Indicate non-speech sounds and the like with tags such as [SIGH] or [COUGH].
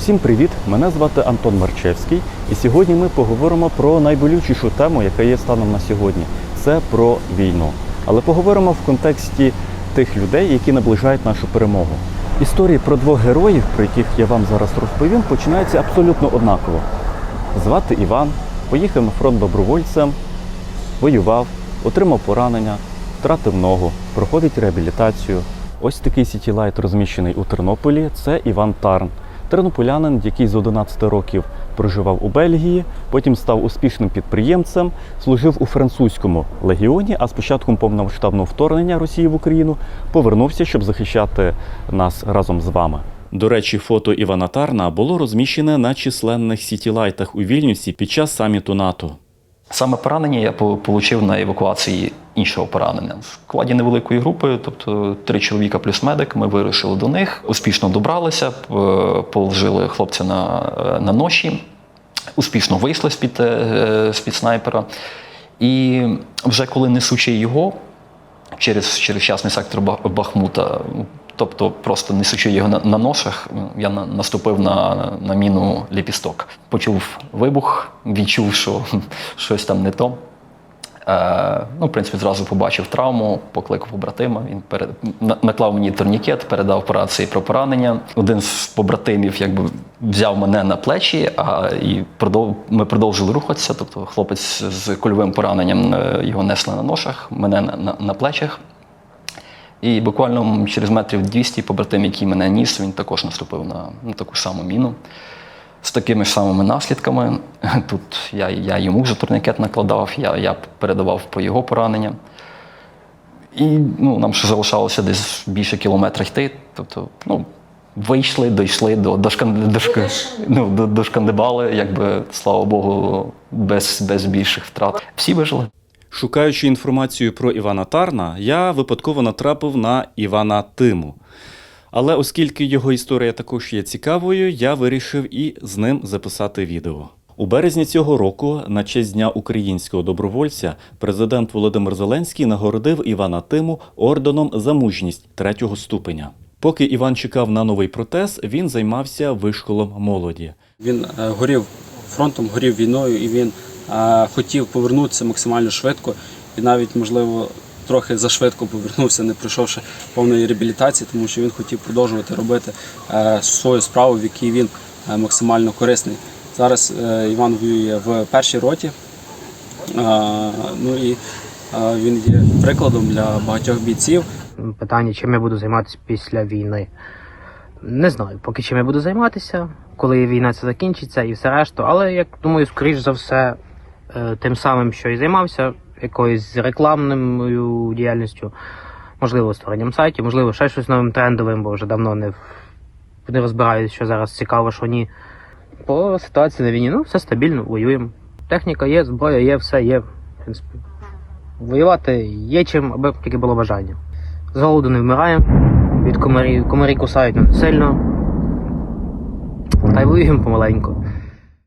Усім привіт! Мене звати Антон Марчевський, і сьогодні ми поговоримо про найболючішу тему, яка є станом на сьогодні. Це про війну. Але поговоримо в контексті тих людей, які наближають нашу перемогу. Історії про двох героїв, про яких я вам зараз розповім, починаються абсолютно однаково. Звати Іван, поїхав на фронт добровольцем, воював, отримав поранення, втратив ногу, проходить реабілітацію. Ось такий сітілайт розміщений у Тернополі. Це Іван Тарн, тернополянин, який з 11 років проживав у Бельгії, потім став успішним підприємцем, служив у французькому легіоні, а з початком повномасштабного вторгнення Росії в Україну повернувся, щоб захищати нас разом з вами. До речі, фото Івана Тарна було розміщене на численних сітілайтах у Вільнюсі під час саміту НАТО. Саме поранення я отримав на евакуації іншого поранення. В складі невеликої групи, тобто три чоловіка плюс медик, ми вирушили до них, успішно добралися, положили хлопця на, на ноші, успішно вийшли з-під, е, з-під снайпера. І вже коли несучи його через, через частний сектор Бахмута, тобто просто несучи його на, на ношах, я на, наступив на, на міну ліпісток. Почув вибух, відчув, що [LAUGHS] щось там не то. Е, ну, в принципі, зразу побачив травму, покликав побратима. Він перед... на- наклав мені турнікет, передав по рації про поранення. Один з побратимів якби взяв мене на плечі, а і продов... ми продовжили рухатися. Тобто хлопець з кульовим пораненням е, його несли на ношах, мене на, на, на плечах. І буквально через метрів 200 побратим, який мене ніс, він також наступив на, на таку саму міну. З такими ж самими наслідками. [LAUGHS] Тут я, я йому вже турнікет накладав, я, я передавав по його пораненням. І ну, нам ще залишалося десь більше кілометра йти. Тобто, ну, вийшли, дійшли до, до, шкан, до, шка- ну, до, до Шкандибали, якби, слава Богу, без, без більших втрат. Всі вижили. Шукаючи інформацію про Івана Тарна, я випадково натрапив на Івана Тиму. Але оскільки його історія також є цікавою, я вирішив і з ним записати відео. У березні цього року, на честь Дня українського добровольця, президент Володимир Зеленський нагородив Івана Тиму орденом за мужність третього ступеня. Поки Іван чекав на новий протез, він займався вишколом молоді. Він е, горів фронтом, горів війною, і він хотів повернутися максимально швидко, і навіть, можливо, трохи зашвидко повернувся, не пройшовши повної реабілітації, тому що він хотів продовжувати робити е, свою справу, в якій він е, максимально корисний. Зараз е, Іван воює в першій роті. Ну і він є прикладом для багатьох бійців. питання, чим я буду займатися після війни. Не знаю, поки чим я буду займатися, коли війна це закінчиться і все решту. Але як думаю, скоріш за все, тим самим, що і займався, якоюсь рекламною діяльністю, можливо, створенням сайтів, можливо, ще щось новим трендовим, бо вже давно не, не розбираюсь, що зараз цікаво, що ні. По ситуації на війні, ну, все стабільно, воюємо. Техніка є, зброя є, все є. В принципі, воювати є чим, аби тільки було бажання. З голоду не вмираємо, від комарів. Комарі кусають не сильно. Та й воюємо помаленьку.